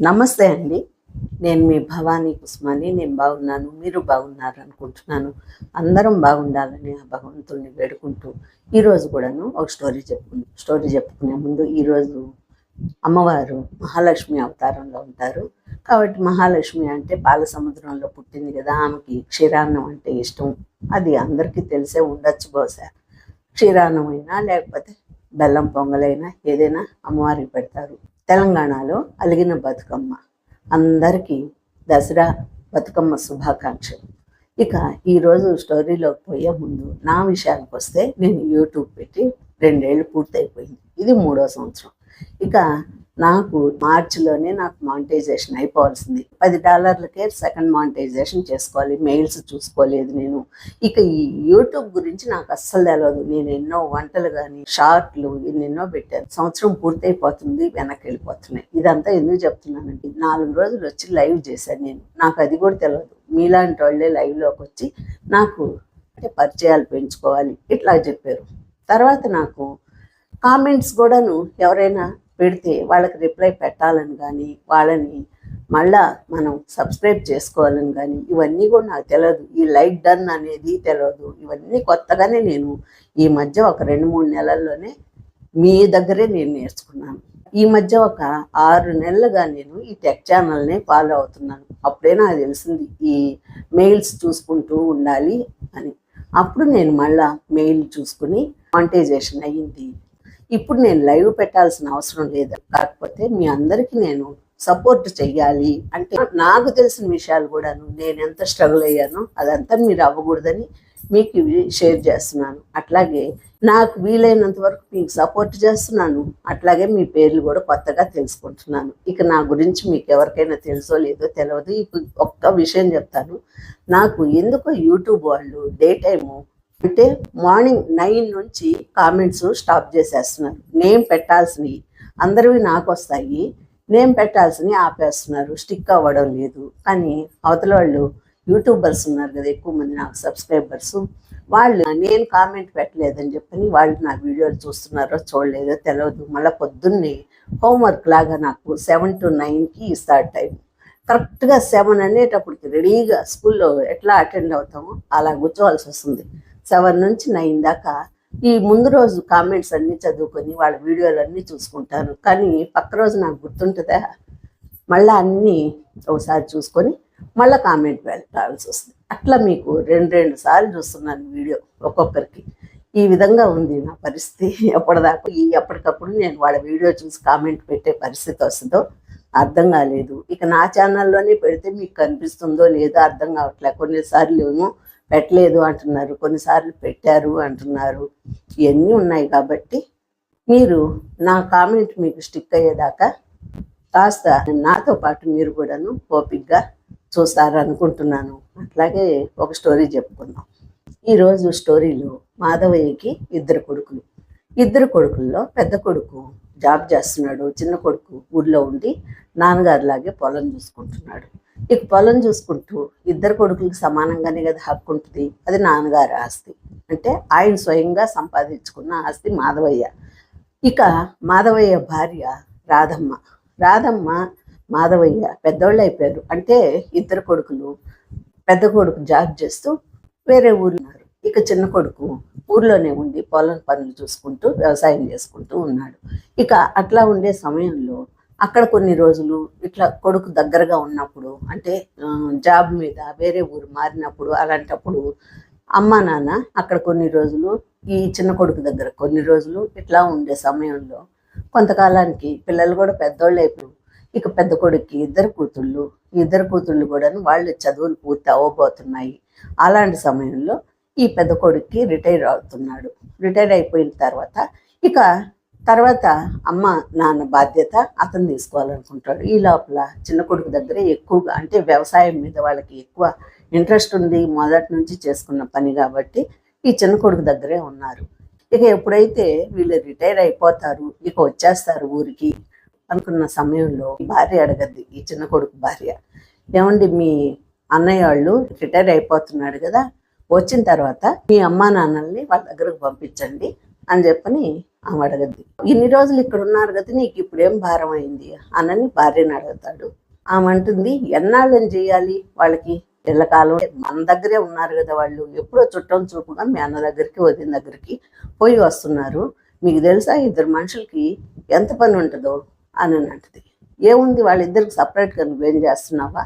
నమస్తే అండి. నేను మీ భవానీ కుస్మాని నేను బాగున్నాను. మీరు బాగున్నారు అనుకుంటున్నాను. అందరం బాగుండాలని ఆ భగవంతుడిని వేడుకుంటూ ఈరోజు కూడాను ఒక స్టోరీ చెప్పు స్టోరీ చెప్పుకునే ముందు ఈరోజు అమ్మవారు మహాలక్ష్మి అవతారంలో ఉంటారు. కాబట్టి మహాలక్ష్మి అంటే పాల సముద్రంలో పుట్టింది కదా. ఆమెకి క్షీరాన్నం అంటే ఇష్టం. అది అందరికీ తెలిసే ఉండొచ్చు బహుశా. క్షీరాన్నం అయినా లేకపోతే బెల్లం పొంగలైనా ఏదైనా అమ్మవారికి పెడతారు. తెలంగాణలో అలిగిన బతుకమ్మ. అందరికీ దసరా బతుకమ్మ శుభాకాంక్షలు. ఇక ఈరోజు స్టోరీలోకి పోయే ముందు నా విషయానికి వస్తే నేను యూట్యూబ్ పెట్టి రెండేళ్ళు పూర్తయిపోయింది. ఇది మూడో సంవత్సరం. ఇక నాకు మార్చిలోనే నాకు మానిటైజేషన్ అయిపోవాల్సింది. పది డాలర్లకే సెకండ్ మానిటైజేషన్ చేసుకోవాలి మెయిల్స్ చూసుకోలేదు నేను. ఇక ఈ యూట్యూబ్ గురించి నాకు అస్సలు తెలియదు నేను ఎన్నో వంటలు కానీ షార్ట్లు ఎన్నెన్నో పెట్టాను. సంవత్సరం పూర్తయిపోతుంది వెనక్కి వెళ్ళిపోతున్నాయి. ఇదంతా ఎందుకు చెప్తున్నానండి నాలుగు రోజులు వచ్చి లైవ్ చేశాను నేను. నాకు అది కూడా తెలియదు మీలాంటి వాళ్ళే లైవ్లోకి వచ్చి నాకు అంటే పరిచయాలు పెంచుకోవాలి ఇట్లా చెప్పారు. తర్వాత నాకు కామెంట్స్ కూడాను ఎవరైనా పెడితే వాళ్ళకి రిప్లై పెట్టాలని కానీ వాళ్ళని మళ్ళా మనం సబ్స్క్రైబ్ చేసుకోవాలని కానీ ఇవన్నీ కూడా నాకు తెలియదు ఈ లైక్ డన్ అనేది తెలియదు ఇవన్నీ కొత్తగానే నేను ఈ మధ్య ఒక రెండు మూడు నెలల్లోనే మీ దగ్గరే నేను నేర్చుకున్నాను. ఈ మధ్య ఒక ఆరు నెలలుగా నేను ఈ టెక్ ఛానల్ని ఫాలో అవుతున్నాను. అప్పుడే నాకు తెలిసింది ఈ మెయిల్స్ చూసుకుంటూ ఉండాలి అని. అప్పుడు నేను మళ్ళా మెయిల్ చూసుకుని మానిటైజేషన్ అయ్యింది. ఇప్పుడు నేను లైవ్ పెట్టాల్సిన అవసరం లేదు. కాకపోతే మీ అందరికీ నేను సపోర్ట్ చెయ్యాలి అంటే నాకు తెలిసిన విషయాలు కూడాను నేను ఎంత స్ట్రగుల్ అయ్యానో అదంతా మీరు అవ్వకూడదని మీకు ఇవి షేర్ చేస్తున్నాను. అట్లాగే నాకు వీలైనంత వరకు మీకు సపోర్ట్ చేస్తున్నాను. అట్లాగే మీ పేర్లు కూడా కొత్తగా తెలుసుకుంటున్నాను. ఇక నా గురించి మీకు ఎవరికైనా తెలుసో లేదో తెలియదు ఇప్పుడు ఒక్క విషయం చెప్తాను. నాకు ఎందుకో యూట్యూబ్ వాళ్ళు డే టైము అంటే మార్నింగ్ నైన్ నుంచి కామెంట్స్ స్టాప్ చేసేస్తున్నారు. నేమ్ పెట్టాల్సినవి అందరివి నాకు వస్తాయి. నేమ్ పెట్టాల్సినవి ఆపేస్తున్నారు. స్టిక్ అవ్వడం లేదు. కానీ అవతల వాళ్ళు యూట్యూబర్స్ ఉన్నారు కదా ఎక్కువ మంది నాకు సబ్స్క్రైబర్స్. వాళ్ళు నేను కామెంట్ పెట్టలేదని చెప్పని వాళ్ళు నా వీడియోలు చూస్తున్నారో చూడలేదో తెలియదు మళ్ళీ పొద్దున్నే హోంవర్క్ లాగా నాకు సెవెన్ టు నైన్కి ఇస్తాడు టైం కరెక్ట్గా సెవెన్ అనేటప్పటికి రెడీగా స్కూల్లో ఎట్లా అటెండ్ అవుతామో అలా కూర్చోవాల్సి వస్తుంది. సెవెన్ నుంచి నైన్ దాకా ఈ ముందు రోజు కామెంట్స్ అన్నీ చదువుకొని వాళ్ళ వీడియోలు అన్నీ చూసుకుంటాను. కానీ పక్క రోజు నాకు గుర్తుంటుందా? మళ్ళీ అన్నీ ఒకసారి చూసుకొని మళ్ళీ కామెంట్ వెళ్ళాల్సి వస్తుంది. అట్లా మీకు రెండు రెండు సార్లు చూస్తున్నాను వీడియో ఒక్కొక్కరికి. ఈ విధంగా ఉంది నా పరిస్థితి ఎప్పటిదాకా. ఈ ఎప్పటికప్పుడు నేను వాళ్ళ వీడియో చూసి కామెంట్ పెట్టే పరిస్థితి వస్తుందో అర్థం కాలేదు. ఇక నా ఛానల్లోనే పెడితే మీకు కనిపిస్తుందో లేదో అర్థం కావట్లేదు కొన్నిసార్లు ఏమో పెట్టలేదు అంటున్నారు. కొన్నిసార్లు పెట్టారు అంటున్నారు. ఇవన్నీ ఉన్నాయి కాబట్టి మీరు నా కామెంట్ మీకు స్టిక్ అయ్యేదాకా కాస్త నాతో పాటు మీరు కూడాను ఓపిక్గా చూస్తారు అనుకుంటున్నాను అట్లాగే ఒక స్టోరీ చెప్పుకుందాం. ఈరోజు స్టోరీలో మాధవయ్యకి ఇద్దరు కొడుకులు. ఇద్దరు కొడుకుల్లో పెద్ద కొడుకు జాబ్ చేస్తున్నాడు చిన్న కొడుకు ఊర్లో ఉండి నాన్నగారిలాగే పొలం చూసుకుంటున్నాడు. ఇక పొలం చూసుకుంటూ ఇద్దరు కొడుకులకు సమానంగానే కదా హక్కు ఉంటుంది. అది నాన్నగారి ఆస్తి. అంటే ఆయన స్వయంగా సంపాదించుకున్న ఆస్తి మాధవయ్య. ఇక మాధవయ్య భార్య రాధమ్మ. రాధమ్మ మాధవయ్య పెద్దోళ్ళు అయిపోయారు. అంటే ఇద్దరు కొడుకులు పెద్ద కొడుకు జాబ్ చేస్తూ వేరే ఊరున్నారు ఇక చిన్న కొడుకు ఊర్లోనే ఉండి పొలం పనులు చూసుకుంటూ వ్యవసాయం చేసుకుంటూ ఉన్నాడు. ఇక అట్లా ఉండే సమయంలో అక్కడ కొన్ని రోజులు ఇట్లా కొడుకు దగ్గరగా ఉన్నప్పుడు అంటే జాబ్ మీద వేరే ఊరు మారినప్పుడు అలాంటప్పుడు అమ్మ నాన్న అక్కడ కొన్ని రోజులు ఈ చిన్న కొడుకు దగ్గర కొన్ని రోజులు ఇట్లా ఉండే సమయంలో కొంతకాలానికి పిల్లలు కూడా పెద్దోళ్ళు అయిపోయి ఇక పెద్ద కొడుక్కి ఇద్దరు కూతుళ్ళు ఇద్దరు కూతుళ్ళు కూడా వాళ్ళు చదువులు పూర్తి అవ్వబోతున్నాయి. అలాంటి సమయంలో ఈ పెద్ద కొడుక్కి రిటైర్ అవుతున్నాడు. రిటైర్ అయిపోయిన తర్వాత ఇక తర్వాత అమ్మ నాన్న బాధ్యత అతను తీసుకోవాలనుకుంటాడు. ఈ లోపల చిన్న కొడుకు దగ్గర ఎక్కువగా అంటే వ్యవసాయం మీద వాళ్ళకి ఎక్కువ ఇంట్రెస్ట్ ఉంది. మొదటి నుంచి చేసుకున్న పని కాబట్టి ఈ చిన్న కొడుకు దగ్గరే ఉన్నారు. ఇక ఎప్పుడైతే వీళ్ళు రిటైర్ అయిపోతారు ఇక వచ్చేస్తారు ఊరికి అనుకున్న సమయంలో భార్య అడగద్ది ఈ చిన్న కొడుకు భార్య. ఏమండి మీ అన్నయ్య వాళ్ళు రిటైర్ అయిపోతున్నాడు కదా వచ్చిన తర్వాత మీ అమ్మా నాన్నల్ని వాళ్ళ దగ్గరకు పంపించండి అని చెప్పని ఆమె అడగద్ది. ఇన్ని రోజులు ఇక్కడ ఉన్నారు కదా నీకు ఇప్పుడు ఏం భారం అయింది? అనని భార్యను అడుగుతాడు. ఆమె అంటుంది ఎన్నాళ్ళని చేయాలి వాళ్ళకి? పిల్లకాలం. మన దగ్గరే ఉన్నారు కదా వాళ్ళు. ఎప్పుడో చుట్టం చూపుగా మీ అన్న దగ్గరికి వదిన దగ్గరికి పోయి వస్తున్నారు. మీకు తెలుసా ఇద్దరు మనుషులకి ఎంత పని ఉంటుందో? అని అంటది. ఏముంది వాళ్ళిద్దరికి సపరేట్గా నువ్వేం చేస్తున్నావా?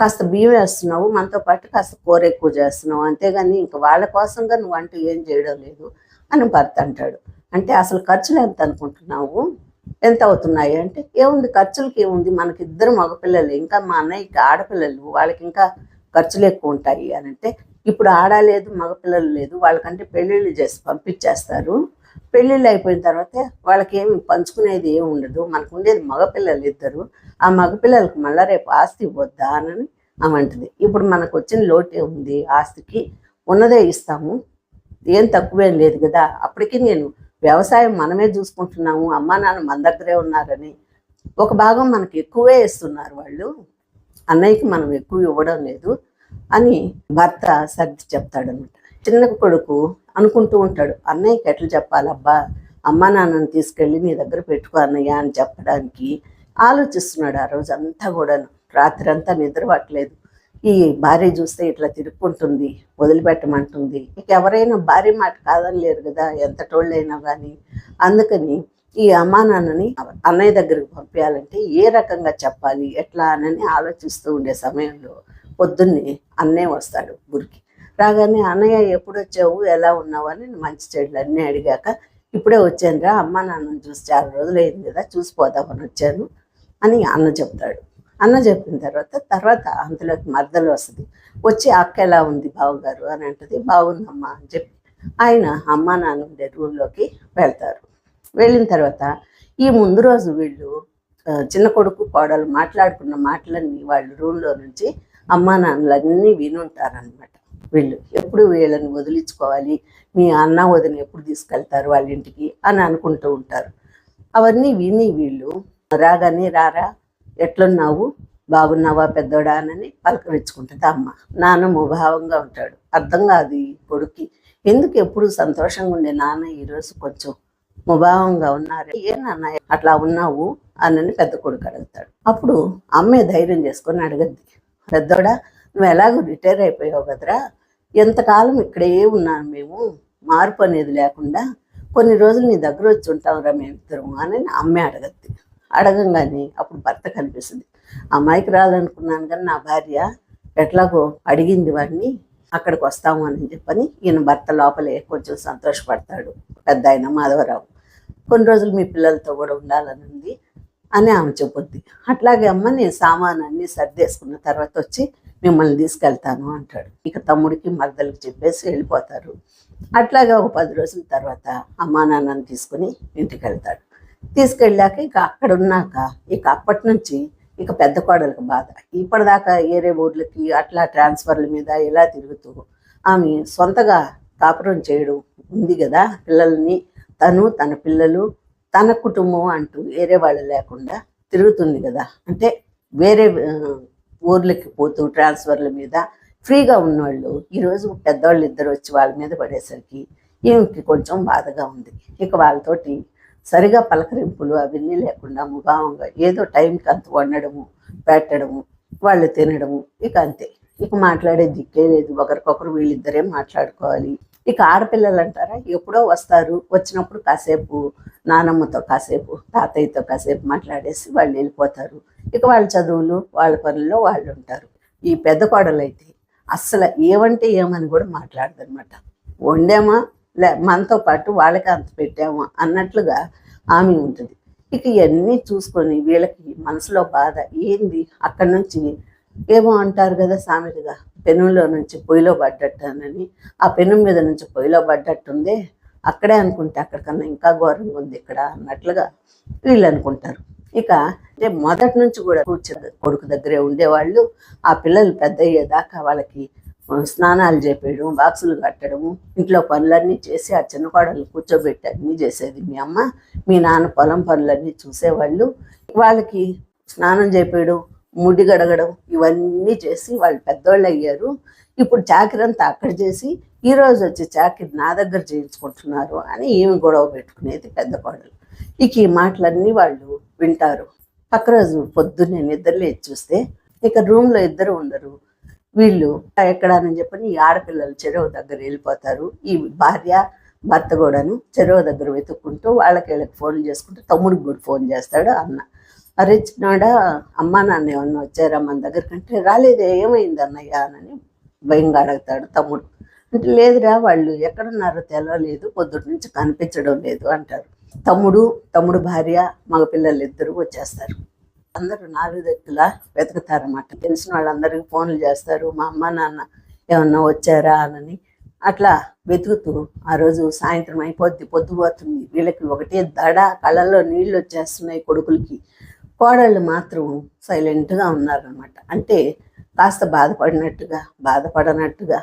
కాస్త బియ్యం వేస్తున్నావు మనతో పాటు కాస్త కూర ఎక్కువ చేస్తున్నావు. అంతేగాని ఇంకా వాళ్ళ కోసంగా నువ్వు అంటూ ఏం చేయడం లేదు అని భర్త అంటాడు. అంటే అసలు ఖర్చులు ఎంత అనుకుంటున్నావు? ఎంత అవుతున్నాయి అంటే ఏముంది ఖర్చులకి ఏముంది? మనకి ఇద్దరు మగపిల్లలు ఇంకా మా అన్నయ్యకి ఆడపిల్లలు వాళ్ళకి ఇంకా ఖర్చులు ఎక్కువ ఉంటాయి అని అంటే ఇప్పుడు ఆడలేదు మగపిల్లలు లేదు వాళ్ళకంటే పెళ్ళిళ్ళు చేసి పంపించేస్తారు. పెళ్ళిళ్ళు అయిపోయిన తర్వాత వాళ్ళకి ఏమి పంచుకునేది ఏమి ఉండదు. మనకు ఉండేది మగపిల్లలు ఇద్దరు. ఆ మగపిల్లలకు మళ్ళీ రేపు ఆస్తి ఇవ్వద్దా అని ఆమె ఇప్పుడు మనకు వచ్చిన లోటే ఉంది. ఆస్తికి ఉన్నదే ఇస్తాము. ఏం తక్కువేం లేదు కదా. అప్పటికి నేను వ్యవసాయం మనమే చూసుకుంటున్నాము. అమ్మా నాన్న మన దగ్గరే ఉన్నారని ఒక భాగం మనకి ఎక్కువే ఇస్తున్నారు వాళ్ళు. అన్నయ్యకి మనం ఎక్కువ ఇవ్వడం లేదు అని భర్త సర్ది చెప్తాడనమాట. చిన్న కొడుకు అనుకుంటూ ఉంటాడు అన్నయ్యకి ఎట్లా చెప్పాలబ్బా? అమ్మా నాన్నని తీసుకెళ్ళి నీ దగ్గర పెట్టుకో అన్నయ్య అని చెప్పడానికి ఆలోచిస్తున్నాడు ఆ రోజు అంతా కూడాను. రాత్రి అంతా నిద్ర పట్టలేదు. ఈ భార్య చూస్తే ఇట్లా తిరుక్కుంటుంది వదిలిపెట్టమంటుంది. ఇక ఎవరైనా భార్య మాట కాదని లేరు కదా ఎంత టోళ్ళైనా కానీ అందుకని ఈ అమ్మా నాన్నని అన్నయ్య దగ్గరికి పంపించాలంటే ఏ రకంగా చెప్పాలి ఎట్లా అని ఆలోచిస్తూ ఉండే సమయంలో పొద్దున్నే అన్నయ్య వస్తాడు గురికి రాగానే అన్నయ్య ఎప్పుడు వచ్చావు ఎలా ఉన్నావు? అని మంచి చెడులు అన్నీ అడిగాక ఇప్పుడే వచ్చాను రా అమ్మ నాన్నని చూసి చాలా రోజులు అయింది కదా చూసిపోదామని వచ్చాను అని అన్న చెప్తాడు. అన్న చెప్పిన తర్వాత తర్వాత అంతలోకి మర్దలు వస్తుంది. వచ్చి అక్క ఎలా ఉంది బావగారు? అని అంటది. బాగుందమ్మా అని చెప్పి ఆయన అమ్మ నాన్న ఉండే రూమ్లోకి వెళ్తారు. వెళ్ళిన తర్వాత ఈ ముందు రోజు వీళ్ళు చిన్న కొడుకు కోడలు మాట్లాడుకున్న మాటలన్నీ వాళ్ళు రూమ్లో నుంచి అమ్మా నాన్నలన్నీ వినుంటారనమాట వీళ్ళు. ఎప్పుడు వీళ్ళని వదిలించుకోవాలి? మీ అన్న వదిన ఎప్పుడు తీసుకెళ్తారు వాళ్ళ ఇంటికి? అని అనుకుంటూ ఉంటారు. అవన్నీ విని వీళ్ళు రాగానే రారా ఎట్లున్నావు? బాగున్నావా పెద్దోడా? అని పలకరించుకుంటుంది అమ్మ. నాన్న ముభావంగా ఉంటాడు. అర్థం కాదు ఈ కొడుక్కి. ఎందుకు ఎప్పుడు సంతోషంగా ఉండే నాన్న ఈరోజు కొంచెం ముభావంగా ఉన్నారు? ఏ నాన్న అట్లా ఉన్నావు? అని పెద్ద కొడుకు అడుగుతాడు. అప్పుడు అమ్మే ధైర్యం చేసుకొని అడగద్ది. పెద్దోడా నువ్వు ఎలాగో రిటైర్ అయిపోయావు కదరా? ఎంతకాలం ఇక్కడే ఉన్నాను మేము? మార్పు అనేది లేకుండా కొన్ని రోజులు నీ దగ్గర వచ్చి ఉంటావురా మేమిద్దరం అని అమ్మే అడగద్ది. అడగంగానే అప్పుడు భర్త కనిపిస్తుంది. అమ్మాయికి రాలనుకున్నాను కానీ నా భార్య ఎట్లాగో అడిగింది వాడిని అక్కడికి వస్తాము అని చెప్పని ఈయన భర్త లోపలే కొంచెం సంతోషపడతాడు. పెద్ద ఆయన మాధవరావు. కొన్ని రోజులు మీ పిల్లలతో కూడా ఉండాలని ఉంది అని ఆమె చెప్పుద్ది. అట్లాగే అమ్మ నేను సామాను అన్నీ సర్దేసుకున్న తర్వాత వచ్చి మిమ్మల్ని తీసుకెళ్తాను అంటాడు. ఇక తమ్ముడికి మరదలకు చెప్పేసి వెళ్ళిపోతారు. అట్లాగే ఒక పది రోజుల తర్వాత అమ్మా నాన్నని తీసుకుని ఇంటికి వెళ్తాడు. తీసుకెళ్ళాక ఇక అక్కడ ఉన్నాక ఇక అప్పటి నుంచి ఇక పెద్ద కోడలకు బాధ. ఇప్పటిదాకా ఏరే ఊర్లకి అట్లా ట్రాన్స్ఫర్ల మీద ఇలా తిరుగుతూ ఆమె సొంతగా కాపురం చేయడం ఉంది కదా పిల్లల్ని. తను తన పిల్లలు తన కుటుంబం అంటూ వేరే వాళ్ళు లేకుండా తిరుగుతుంది కదా. అంటే వేరే ఊర్లకి పోతూ ట్రాన్స్ఫర్ల మీద ఫ్రీగా ఉన్నవాళ్ళు ఈరోజు పెద్దవాళ్ళు ఇద్దరు వచ్చి వాళ్ళ మీద పడేసరికి ఈమెకి కొంచెం బాధగా ఉంది. ఇక వాళ్ళతోటి సరిగా పలకరింపులు అవన్నీ లేకుండా ముభావంగా ఏదో టైంకి అంత వండడము పెట్టడము వాళ్ళు తినడము ఇక అంతే. ఇక మాట్లాడే దిక్కే లేదు. ఒకరికొకరు వీళ్ళిద్దరే మాట్లాడుకోవాలి. ఇక ఆడపిల్లలు అంటారా ఎప్పుడో వస్తారు. వచ్చినప్పుడు కాసేపు నానమ్మతో కాసేపు తాతయ్యతో కాసేపు మాట్లాడేసి వాళ్ళు వెళ్ళిపోతారు. ఇక వాళ్ళ చదువులు వాళ్ళ పనుల్లో వాళ్ళు ఉంటారు. ఈ పెద్ద కోడలు అయితే అస్సలు ఏమంటే ఏమని కూడా మాట్లాడదనమాట వండామా? లే మనతో పాటు వాళ్ళకి అంత పెట్టామా? అన్నట్లుగా ఆమె ఉంటుంది. ఇక ఇవన్నీ చూసుకొని వీళ్ళకి మనసులో బాధ ఏంది అక్కడి నుంచి ఏమో అంటారు కదా సామెతగా పెనులో నుంచి పొయ్యిలో పడ్డట్టనని. ఆ పెను మీద నుంచి పొయ్యిలో పడ్డట్టుందే అక్కడే అనుకుంటే అక్కడికన్నా ఇంకా ఘోరంగా ఉంది ఇక్కడ అన్నట్లుగా వీళ్ళు అనుకుంటారు. ఇక అంటే మొదటి నుంచి కూడా కూర్చుని కొడుకు దగ్గరే ఉండేవాళ్ళు. ఆ పిల్లలు పెద్ద అయ్యేదాకా వాళ్ళకి స్నానాలు చేపేయడం బాక్సులు కట్టడము ఇంట్లో పనులన్నీ చేసి ఆ చిన్న కోడలు కూర్చోబెట్టి అన్నీ చేసేది మీ అమ్మ. మీ నాన్న పొలం పనులన్నీ చూసేవాళ్ళు. వాళ్ళకి స్నానం చేపేయడం ముడి గడగడం ఇవన్నీ చేసి వాళ్ళు పెద్దోళ్ళు అయ్యారు. ఇప్పుడు చాకరంతా అక్కడ చేసి ఈ రోజు వచ్చి చాకిరి నా దగ్గర చేయించుకుంటున్నారు అని ఈమె గొడవ పెట్టుకునేది పెద్ద కోడలు. ఇక ఈ మాటలన్నీ వాళ్ళు వింటారు. పక్క రోజు పొద్దున్నే నిద్రలేచి చూస్తే ఇక రూమ్లో ఇద్దరు ఉండరు. వీళ్ళు ఎక్కడానని చెప్పని ఈ ఆడపిల్లలు చెరువు దగ్గర వెళ్ళిపోతారు. ఈ భార్య భర్త కూడాను చెరువు దగ్గర వెతుక్కుంటూ వాళ్ళకి వీళ్ళకి ఫోన్ చేసుకుంటూ తమ్ముడికి కూడా ఫోన్ చేస్తాడు అన్న. అరే చిన్నాడా అమ్మ నాన్న ఏమన్నా వచ్చారా మన దగ్గరకంటే రాలేదే ఏమైంది అన్నయ్య? అని భయంగా అడుగుతాడు తమ్ముడు. అంటే లేదురా వాళ్ళు ఎక్కడున్నారో తెలవలేదు పొద్దుటి నుంచి కనిపించడం లేదు అంటారు. తమ్ముడు తమ్ముడు భార్య మగ పిల్లలు ఇద్దరు వచ్చేస్తారు. అందరూ నాలుగు దగ్గర వెతుకుతారన్నమాట తెలిసిన వాళ్ళందరికీ ఫోన్లు చేస్తారు మా అమ్మ నాన్న ఏమన్నా వచ్చారా? అని అట్లా వెతుకుతూ ఆ రోజు సాయంత్రం అయిపోద్ది పొద్దుపోతుంది వీళ్ళకి ఒకటే దడ కళ్ళల్లో నీళ్ళు వచ్చేస్తున్నాయి కొడుకులకి. కోడళ్ళు మాత్రం సైలెంట్గా ఉన్నారనమాట అంటే కాస్త బాధపడినట్టుగా బాధపడనట్టుగా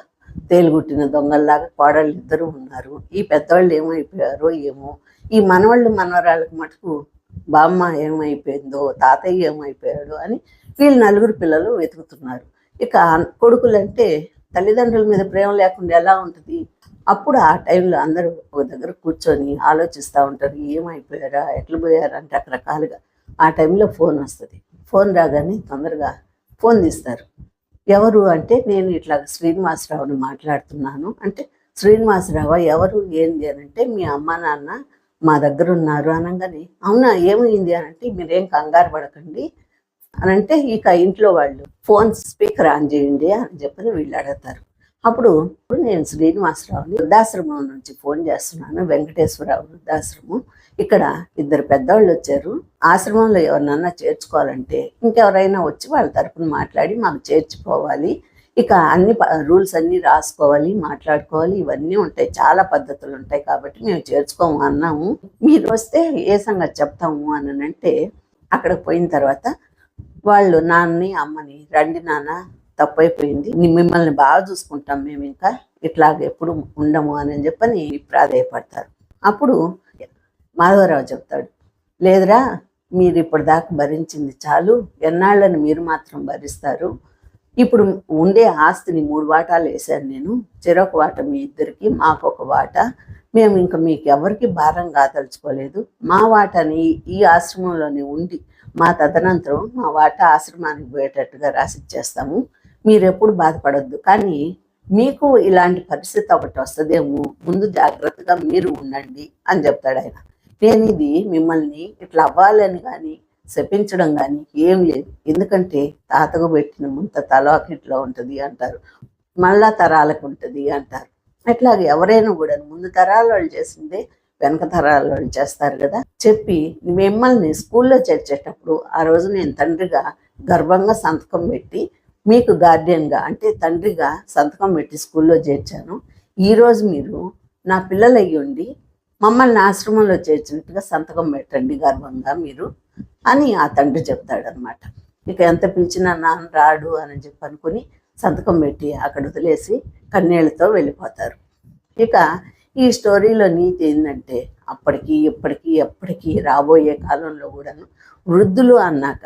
తేలుగుట్టిన దొంగల్లాగా కోడళ్ళు ఇద్దరు ఉన్నారు. ఈ పెద్దవాళ్ళు ఏమైపోయారో ఏమో ఈ మనవాళ్ళు మనవరాళ్ళకి మటుకు బామ్మ ఏమైపోయిందో తాతయ్య ఏమైపోయాడు అని వీళ్ళు నలుగురు పిల్లలు వెతుకుతున్నారు. ఇక కొడుకులంటే తల్లిదండ్రుల మీద ప్రేమ లేకుండా ఎలా ఉంటుంది? అప్పుడు ఆ టైంలో అందరూ ఒక దగ్గర కూర్చొని ఆలోచిస్తూ ఉంటారు ఏమైపోయారా ఎట్లా పోయారా అంటే రకరకాలుగా. ఆ టైంలో ఫోన్ వస్తుంది. ఫోన్ రాగానే తొందరగా ఫోన్ తీస్తారు. ఎవరు అంటే నేను ఇట్లా శ్రీనివాసరావుని మాట్లాడుతున్నాను. అంటే శ్రీనివాసరావు ఎవరు ఏంది అని అంటే మీ అమ్మ నాన్న మా దగ్గర ఉన్నారు అనగానే అవునా ఏమైంది అని అంటే మీరేం కంగారు పడకండి అని అంటే ఇక ఇంట్లో వాళ్ళు ఫోన్ స్పీకర్ ఆన్ చేయండి అని చెప్పని వీళ్ళు అడుగుతారు. అప్పుడు ఇప్పుడు నేను శ్రీనివాసరావుని వృద్ధాశ్రమం నుంచి ఫోన్ చేస్తున్నాను వెంకటేశ్వరరావు వృద్ధాశ్రమం. ఇక్కడ ఇద్దరు పెద్దవాళ్ళు వచ్చారు. ఆశ్రమంలో ఎవరినన్నా చేర్చుకోవాలంటే ఇంకెవరైనా వచ్చి వాళ్ళ తరఫున మాట్లాడి మాకు చేర్చుకోవాలి ఇక అన్ని రూల్స్ అన్నీ రాసుకోవాలి మాట్లాడుకోవాలి. ఇవన్నీ ఉంటాయి చాలా పద్ధతులు ఉంటాయి కాబట్టి మేము చేర్చుకోము అన్నాము. మీరు వస్తే ఏ సంగతి చెప్తాము అని అంటే అక్కడ పోయిన తర్వాత వాళ్ళు నాన్నని అమ్మని రండి నాన్న తప్పైపోయింది. మిమ్మల్ని బాగా చూసుకుంటాం మేము ఇంకా. ఇట్లాగ ఎప్పుడు ఉండము అని చెప్పని ప్రాధాయపడతారు అప్పుడు మాధవరావు చెప్తాడు లేదురా మీరు ఇప్పటిదాకా భరించింది చాలు. ఎన్నాళ్ళని మీరు మాత్రం భరిస్తారు? ఇప్పుడు ఉండే ఆస్తిని మూడు వాటాలు వేశాను నేను. చెరొక వాట మీ ఇద్దరికి మాకు ఒక వాట. మేము ఇంకా మీకు ఎవరికి భారం కాదలుచుకోలేదు మా వాటాని ఈ ఆశ్రమంలోనే ఉండి మా తదనంతరం మా వాటా ఆశ్రమానికి పోయేటట్టుగా రాసిచ్చేస్తాము. మీరు ఎప్పుడు బాధపడొద్దు. కానీ మీకు ఇలాంటి పరిస్థితి ఒకటి వస్తుందేమో ముందు జాగ్రత్తగా మీరు ఉండండి అని చెప్తాడు ఆయన. నేను ఇది మిమ్మల్ని ఇట్లా అవ్వాలని కానీ శపించడం కానీ ఏం లేదు. ఎందుకంటే తాతకు పెట్టిన ముంత తలవాకిట్లో ఉంటుంది అంటారు. మళ్ళా తరాలకు ఉంటుంది అంటారు. అట్లాగే ఎవరైనా కూడా ముందు తరాల వాళ్ళు చేసిందే వెనక తరాల వాళ్ళు చేస్తారు కదా. చెప్పి మిమ్మల్ని స్కూల్లో చేర్చేటప్పుడు ఆ రోజు నేను తండ్రిగా గర్వంగా సంతకం పెట్టి మీకు గార్డియన్గా అంటే తండ్రిగా సంతకం పెట్టి స్కూల్లో చేర్చాను. ఈరోజు మీరు నా పిల్లలు ఉండి మమ్మల్ని ఆశ్రమంలో చేర్చినట్టుగా సంతకం పెట్టండి గర్వంగా మీరు అని ఆ తండ్రి చెప్తాడనమాట ఇక ఎంత పిలిచినా నాన్న రాడు అని చెప్పి అనుకుని సంతకం పెట్టి అక్కడ వదిలేసి కన్నీళ్ళతో వెళ్ళిపోతారు. ఇక ఈ స్టోరీలో నీతి ఏంటంటే అప్పటికి ఇప్పటికీ ఎప్పటికీ రాబోయే కాలంలో కూడాను వృద్ధులు అన్నాక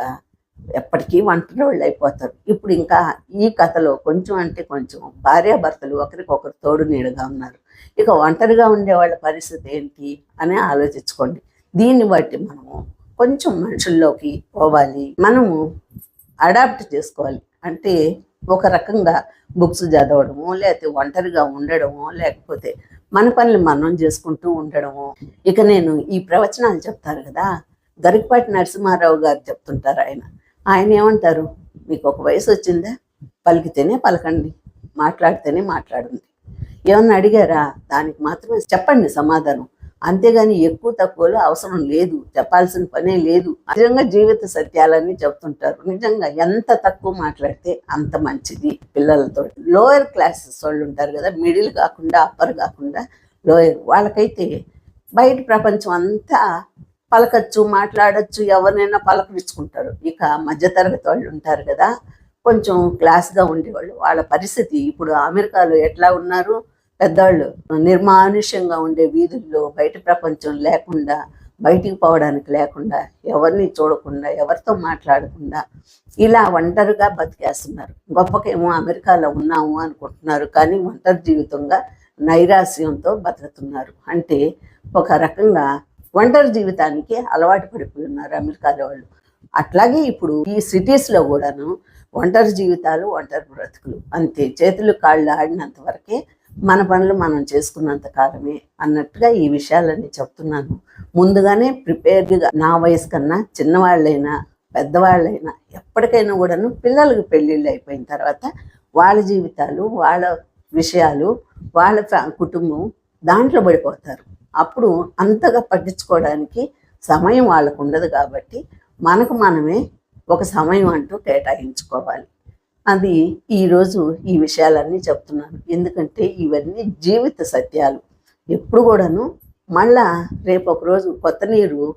ఎప్పటికీ ఒంటరి వాళ్ళు అయిపోతారు ఇప్పుడు ఇంకా ఈ కథలో కొంచెం అంటే కొంచెం భార్యాభర్తలు ఒకరికొకరు తోడు నీడగా ఉన్నారు. ఇక ఒంటరిగా ఉండే వాళ్ళ పరిస్థితి ఏంటి అని ఆలోచించుకోండి. దీన్ని బట్టి మనము కొంచెం మనుషుల్లోకి పోవాలి. మనము అడాప్ట్ చేసుకోవాలి. అంటే ఒక రకంగా బుక్స్ చదవడము లేకపోతే ఒంటరిగా ఉండడము లేకపోతే మన పనులు మనం చేసుకుంటూ ఉండడము. ఇక నేను ఈ ప్రవచనాలు చెప్తారు కదా. గరికపాటి నరసింహారావు గారు చెప్తుంటారు ఆయన. ఆయన ఏమంటారు మీకు ఒక వయసు వచ్చిందా పలికితేనే పలకండి మాట్లాడితేనే మాట్లాడండి. ఏమన్నా అడిగారా? దానికి మాత్రమే చెప్పండి సమాధానం. అంతేగాని ఎక్కువ తక్కువలో అవసరం లేదు చెప్పాల్సిన పనే లేదు. నిజంగా జీవిత సత్యాలన్నీ చెప్తుంటారు. నిజంగా ఎంత తక్కువ మాట్లాడితే అంత మంచిది పిల్లలతో. లోయర్ క్లాసెస్ వాళ్ళు ఉంటారు కదా మిడిల్ కాకుండా అప్పర్ కాకుండా లోయర్ వాళ్ళకైతే బయట ప్రపంచం అంతా పలకచ్చు మాట్లాడచ్చు ఎవరినైనా పలకరించుకుంటారు. ఇక మధ్యతరగతి వాళ్ళు ఉంటారు కదా కొంచెం క్లాస్గా ఉండేవాళ్ళు. వాళ్ళ పరిస్థితి ఇప్పుడు అమెరికాలో ఎట్లా ఉన్నారు? పెద్దవాళ్ళు నిర్మానుష్యంగా ఉండే వీధుల్లో బయట ప్రపంచం లేకుండా బయటికి పోవడానికి లేకుండా ఎవరిని చూడకుండా ఎవరితో మాట్లాడకుండా ఇలా ఒంటరిగా బతికేస్తున్నారు. గొప్పకేమో అమెరికాలో ఉన్నాము అనుకుంటున్నారు కానీ ఒంటరి జీవితంగా నైరాస్యంతో బతుకుతున్నారు. అంటే ఒక రకంగా ఒంటరి జీవితానికి అలవాటు పడిపోయి ఉన్నారు అమెరికాలో వాళ్ళు. అట్లాగే ఇప్పుడు ఈ సిటీస్లో కూడాను ఒంటరి జీవితాలు ఒంటరి బ్రతుకులు అంతే. చేతులు కాళ్ళు ఆడినంత వరకే మన పనులు మనం చేసుకున్నంత కాలమే అన్నట్టుగా ఈ విషయాలన్నీ చెప్తున్నాను. ముందుగానే ప్రిపేర్డ్గా నా వయసు కన్నా చిన్నవాళ్ళైనా పెద్దవాళ్ళైనా ఎప్పటికైనా కూడాను పిల్లలకు పెళ్ళిళ్ళు అయిపోయిన తర్వాత వాళ్ళ జీవితాలు వాళ్ళ విషయాలు వాళ్ళ కుటుంబం దాంట్లో పడిపోతారు. అప్పుడు అంతగా పట్టించుకోవడానికి సమయం వాళ్ళకు ఉండదు కాబట్టి మనకు మనమే ఒక సమయం అంటూ కేటాయించుకోవాలి. అది ఈరోజు ఈ విషయాలన్నీ చెప్తున్నాను. ఎందుకంటే ఇవన్నీ జీవిత సత్యాలు. ఎప్పుడు కూడాను మళ్ళా రేపు ఒకరోజు కొత్త నీరు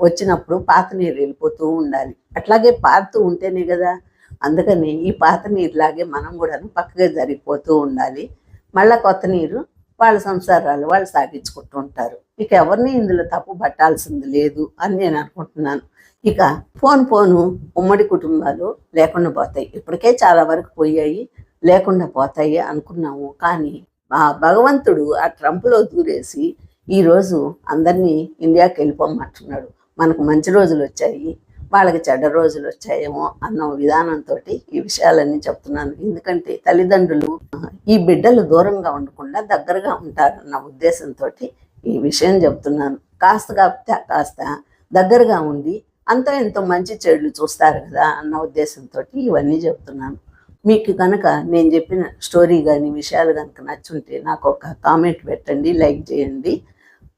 వచ్చినప్పుడు పాత నీరు వెళ్ళిపోతూ ఉండాలి. అట్లాగే పారుతూ ఉంటేనే కదా. అందుకని ఈ పాత నీరులాగే మనం కూడాను పక్కగా జరిగిపోతూ ఉండాలి. మళ్ళా కొత్త నీరు వాళ్ళ సంసారాలు వాళ్ళు సాగించుకుంటూ ఉంటారు. ఇక ఎవరిని ఇందులో తప్పు పట్టాల్సింది లేదు అని నేను అనుకుంటున్నాను. ఇక ఫోన్ ఫోను ఉమ్మడి కుటుంబాలు లేకుండా పోతాయి. ఇప్పటికే చాలా వరకు పోయాయి లేకుండా పోతాయి అనుకున్నాము. కానీ ఆ భగవంతుడు ఆ ట్రంప్లో దూరేసి ఈరోజు అందరినీ ఇండియాకి వెళ్ళిపోమంటున్నాడు. మనకు మంచి రోజులు వచ్చాయి. వాళ్ళకి చెడ్డ రోజులు వచ్చాయేమో అన్న విధానంతో ఈ విషయాలన్నీ చెప్తున్నాను. ఎందుకంటే తల్లిదండ్రులు ఈ బిడ్డలు దూరంగా ఉండకుండా దగ్గరగా ఉంటారన్న ఉద్దేశంతో ఈ విషయం చెప్తున్నాను. కాస్త కాకపోతే కాస్త దగ్గరగా ఉండి అంత ఎంతో మంచి చెడులు చూస్తారు కదా అన్న ఉద్దేశంతో ఇవన్నీ చెప్తున్నాను. మీకు కనుక నేను చెప్పిన స్టోరీ కానీ విషయాలు కనుక నచ్చుంటే నాకు ఒక కామెంట్ పెట్టండి లైక్ చేయండి.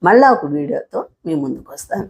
మళ్ళీ ఒక వీడియోతో మీ ముందుకు వస్తాను.